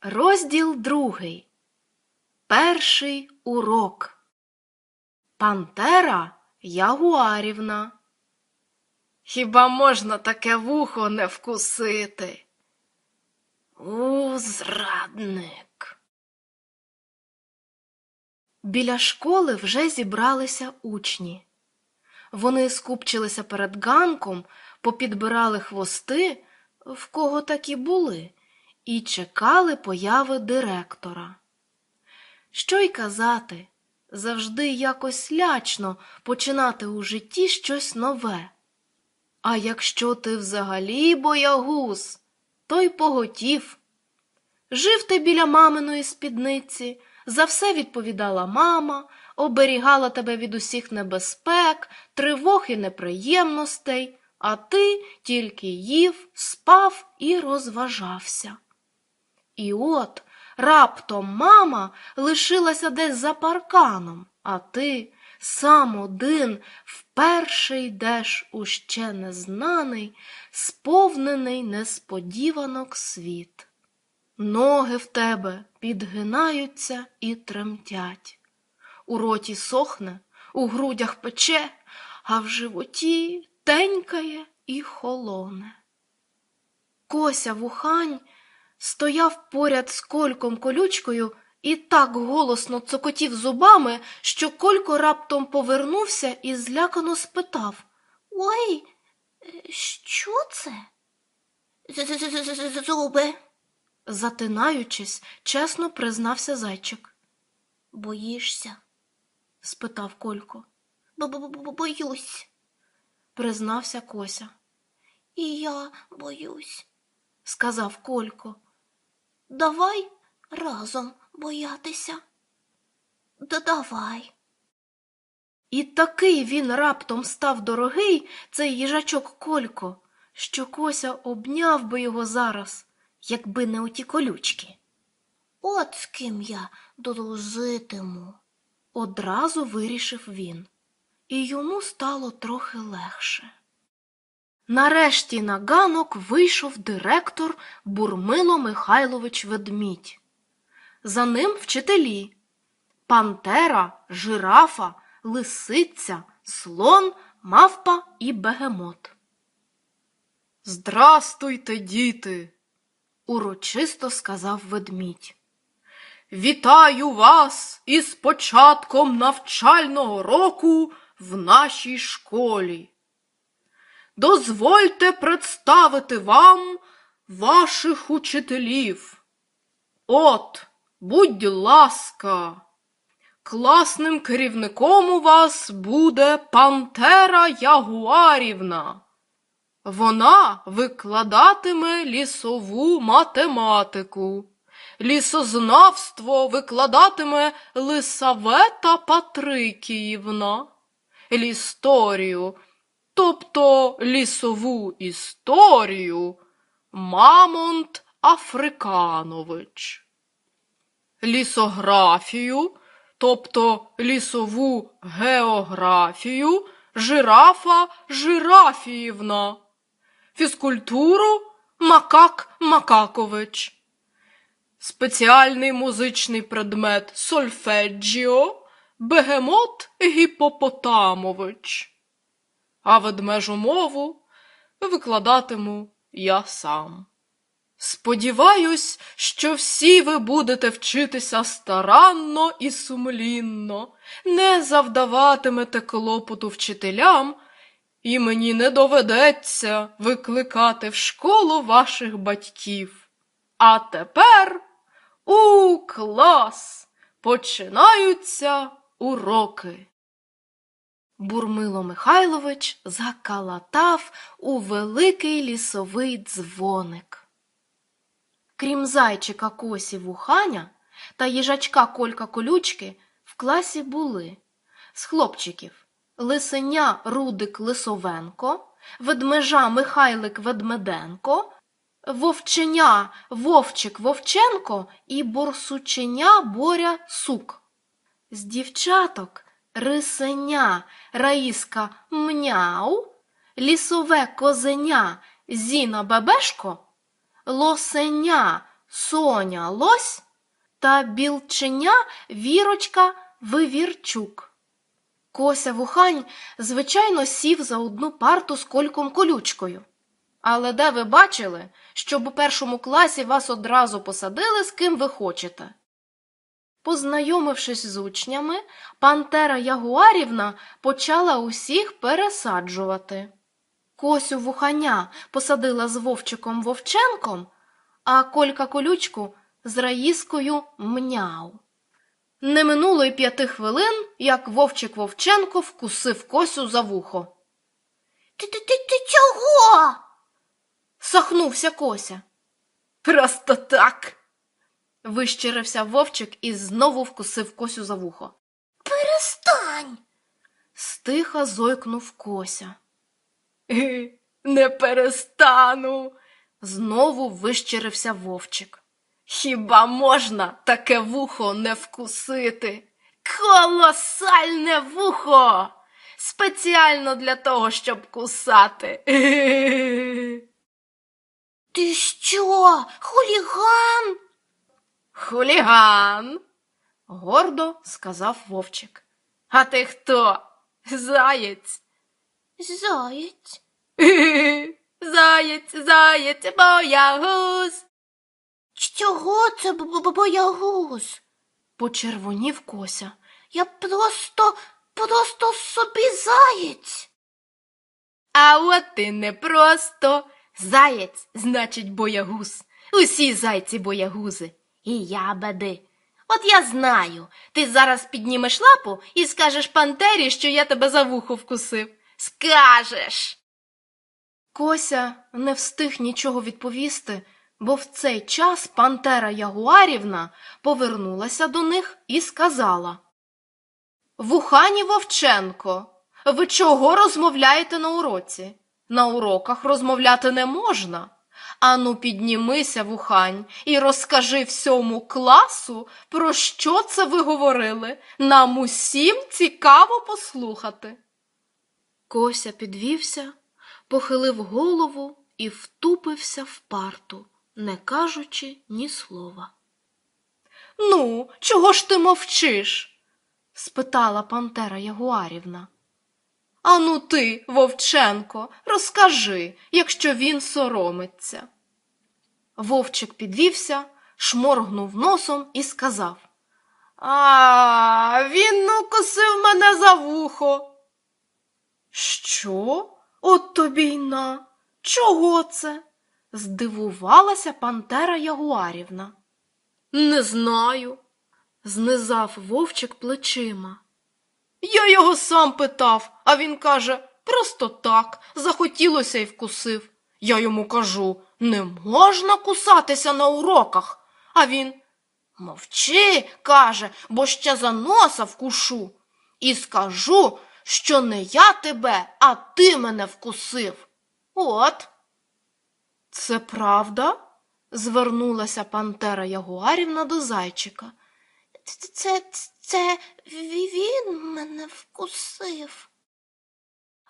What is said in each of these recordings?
Розділ другий. Перший урок. Пантера Ягуарівна. Хіба можна таке вухо не вкусити? У, зрадник. Біля школи вже зібралися учні. Вони скупчилися перед ганком, попідбирали хвости, в кого такі були, і чекали появи директора. Що й казати, завжди якось лячно починати у житті щось нове. А якщо ти взагалі боягуз, то й поготів. Жив ти біля маминої спідниці, за все відповідала мама, оберігала тебе від усіх небезпек, тривог і неприємностей, а ти тільки їв, спав і розважався. І от раптом мама лишилася десь за парканом, а ти сам один вперше йдеш у ще незнаний, сповнений несподіванок світ. Ноги в тебе підгинаються і тремтять. У роті сохне, у грудях пече, а в животі тенькає і холоне. Кося вухань стояв поряд з кольком колючкою і так голосно цокотів зубами, що колько раптом повернувся і злякано спитав Ой, що це? Зуби. Затинаючись, чесно признався зайчик. Боїшся? спитав Колько. Боюсь. Признався Кося. І я боюсь. Сказав Колько. Давай разом боятися. Да давай. І такий він раптом став дорогий, цей їжачок Колько, що Кося обняв би його зараз, якби не оті колючки. От з ким я дружитиму. Одразу вирішив він, і йому стало трохи легше. Нарешті на ганок вийшов директор Бурмило Михайлович Ведмідь. За ним вчителі пантера, жирафа, лисиця, слон, мавпа і бегемот. Здрастуйте, діти, урочисто сказав ведмідь. Вітаю вас із початком навчального року в нашій школі. Дозвольте представити вам ваших учителів. От, будь ласка, класним керівником у вас буде Пантера Ягуарівна. Вона викладатиме лісову математику. Лісознавство викладатиме Лисавета Патрикіївна. Лісторію, тобто лісову історію Мамонт Африканович. Лісографію, тобто лісову географію Жирафа Жирафіївна. Фізкультуру Макак Макакович. Спеціальний музичний предмет сольфеджіо Бегемот Гіпопотамович. А ведмежу мову викладатиму я сам. Сподіваюсь, що всі ви будете вчитися старанно і сумлінно, не завдаватимете клопоту вчителям, і мені не доведеться викликати в школу ваших батьків. А тепер у клас починаються уроки. Бурмило Михайлович закалатав у великий лісовий дзвоник. Крім зайчика Косі Вуханя та їжачка Колька Колючки, в класі були з хлопчиків лисеня Рудик Лисовенко, ведмежа Михайлик Ведмеденко, вовченя Вовчик Вовченко і борсученя Боря Сук. З дівчаток рисеня Раїска Мняу, лісове козеня Зіна Бебешко, лосеня Соня Лось та білченя Вірочка Вивірчук. Кося Вухань, звичайно, сів за одну парту з кольком колючкою. Але де ви бачили, щоб у першому класі вас одразу посадили, з ким ви хочете? Познайомившись з учнями, пантера Ягуарівна почала усіх пересаджувати. Косю вуханя посадила з Вовчиком Вовченком, а Колька колючку з Раїскою мняу. Не минуло й п'яти хвилин, як Вовчик Вовченко вкусив Косю за вухо. Ти, ти, ти, ти чого? Сахнувся Кося. Просто так. Вищирився Вовчик і знову вкусив Косю за вухо. Перестань. Стиха зойкнув Кося. Не перестану. Знову вищирився Вовчик. Хіба можна таке вухо не вкусити? Колосальне вухо! Спеціально для того, щоб кусати. Ти що, хуліган? Хуліган, гордо сказав Вовчик. А ти хто? Заєць? Заєць. Заєць, заєць, боягуз. Чого це боягуз? Почервонів Кося. Я просто, просто собі заєць. А от ти не просто. Заєць, значить, боягуз. Усі зайці боягузи. І ябеди. От я знаю, ти зараз піднімеш лапу і скажеш пантері, що я тебе за вухо вкусив. Скажеш. Кося не встиг нічого відповісти, бо в цей час пантера Ягуарівна повернулася до них і сказала Вухані Вовченко, ви чого розмовляєте на уроці? На уроках розмовляти не можна. Ану, піднімися, вухань, і розкажи всьому класу, про що це ви говорили. Нам усім цікаво послухати. Кося підвівся, похилив голову і втупився в парту, не кажучи ні слова. Ну, чого ж ти мовчиш? спитала пантера Ягуарівна. Ану ти, Вовченко, розкажи, якщо він соромиться. Вовчик підвівся, шморгнув носом і сказав А, він укусив мене за вухо. Що? От тобі й на. Чого це? здивувалася пантера Ягуарівна. Не знаю, знизав вовчик плечима. Я його сам питав, а він каже, просто так, захотілося й вкусив. Я йому кажу, не можна кусатися на уроках. А він мовчи, каже, бо ще за носа вкушу. І скажу, що не я тебе, а ти мене вкусив. От. Це правда? звернулася пантера Ягуарівна до зайчика. Це, це, він мене вкусив.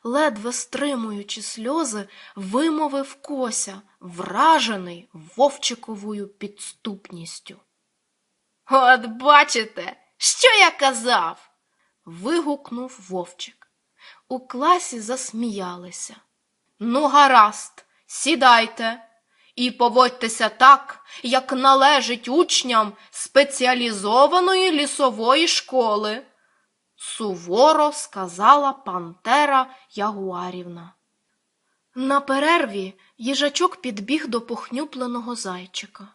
ледве стримуючи сльози, вимовив Кося, вражений вовчиковою підступністю. От бачите, що я казав. вигукнув вовчик. У класі засміялися. Ну, гаразд, сідайте і поводьтеся так, як належить учням спеціалізованої лісової школи суворо сказала пантера Ягуарівна. На перерві їжачок підбіг до похнюпленого зайчика.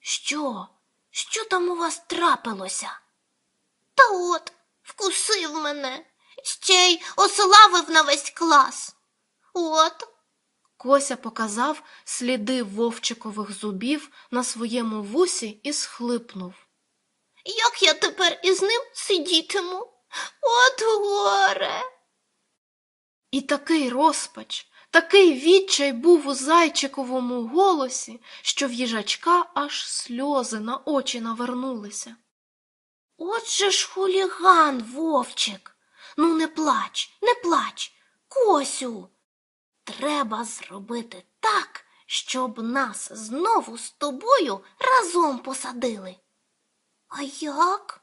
Що? Що там у вас трапилося? Та от, вкусив мене, ще й ославив на весь клас. От, Кося показав сліди вовчикових зубів на своєму вусі і схлипнув. як я тепер із ним сидітиму? От горе. І такий розпач, такий відчай був у зайчиковому голосі, що в їжачка аж сльози на очі навернулися. От же ж хуліган, вовчик. Ну, не плач, не плач, Косю. Треба зробити так, щоб нас знову з тобою разом посадили. А як?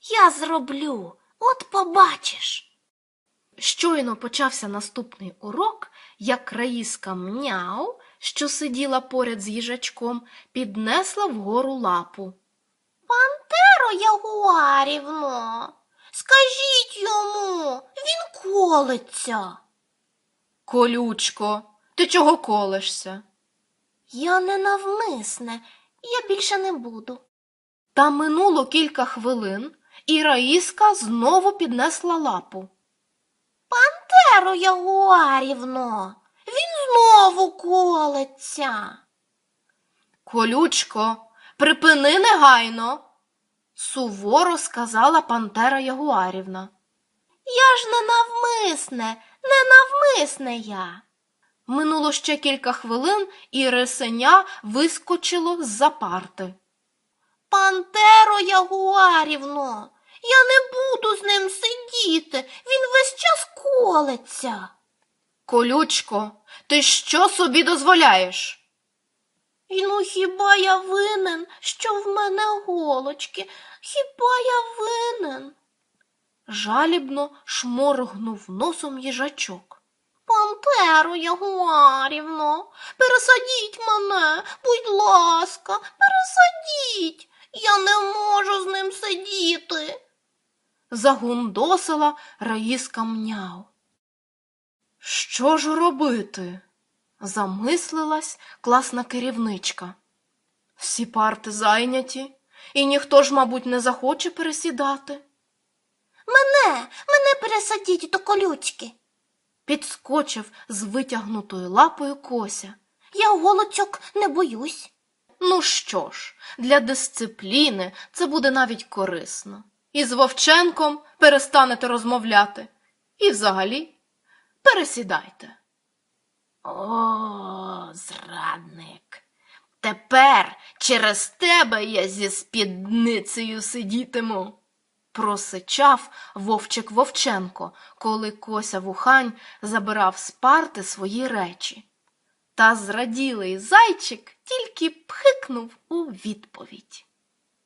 Я зроблю, от побачиш. Щойно почався наступний урок, як Раїска Мняу, що сиділа поряд з їжачком, піднесла вгору лапу. Пантеро Ягуарівно, скажіть йому, він колиться. Колючко, ти чого колешся? Я не навмисне, я більше не буду. Та минуло кілька хвилин, і Раїска знову піднесла лапу. Пантеро Ягуарівно, він знову колиться. Колючко, припини негайно, суворо сказала пантера Ягуарівна. Я ж не навмисне, не навмисне я. Минуло ще кілька хвилин, і рисеня вискочило з-за парти. Пантеро Ягуарівно, я не буду з ним сидіти, він весь час колиться. Колючко, ти що собі дозволяєш? І ну хіба я винен, що в мене голочки? Хіба я винен? Жалібно шморгнув носом їжачок. Пантеро Ягуарівно, пересадіть мене, будь ласка, пересадіть. Я не можу з ним сидіти. Загундосила Раїска мняв. Що ж робити? замислилась класна керівничка. Всі парти зайняті, і ніхто ж, мабуть, не захоче пересідати. Мене, мене пересадіть до колючки. Підскочив з витягнутою лапою кося. Я голочок не боюсь. Ну що ж, для дисципліни це буде навіть корисно. І з Вовченком перестанете розмовляти. І взагалі пересідайте. О, зрадник. Тепер через тебе я зі спідницею сидітиму. Просичав вовчик Вовченко, коли Кося Вухань забирав з парти свої речі. Та зраділий зайчик тільки пхикнув у відповідь.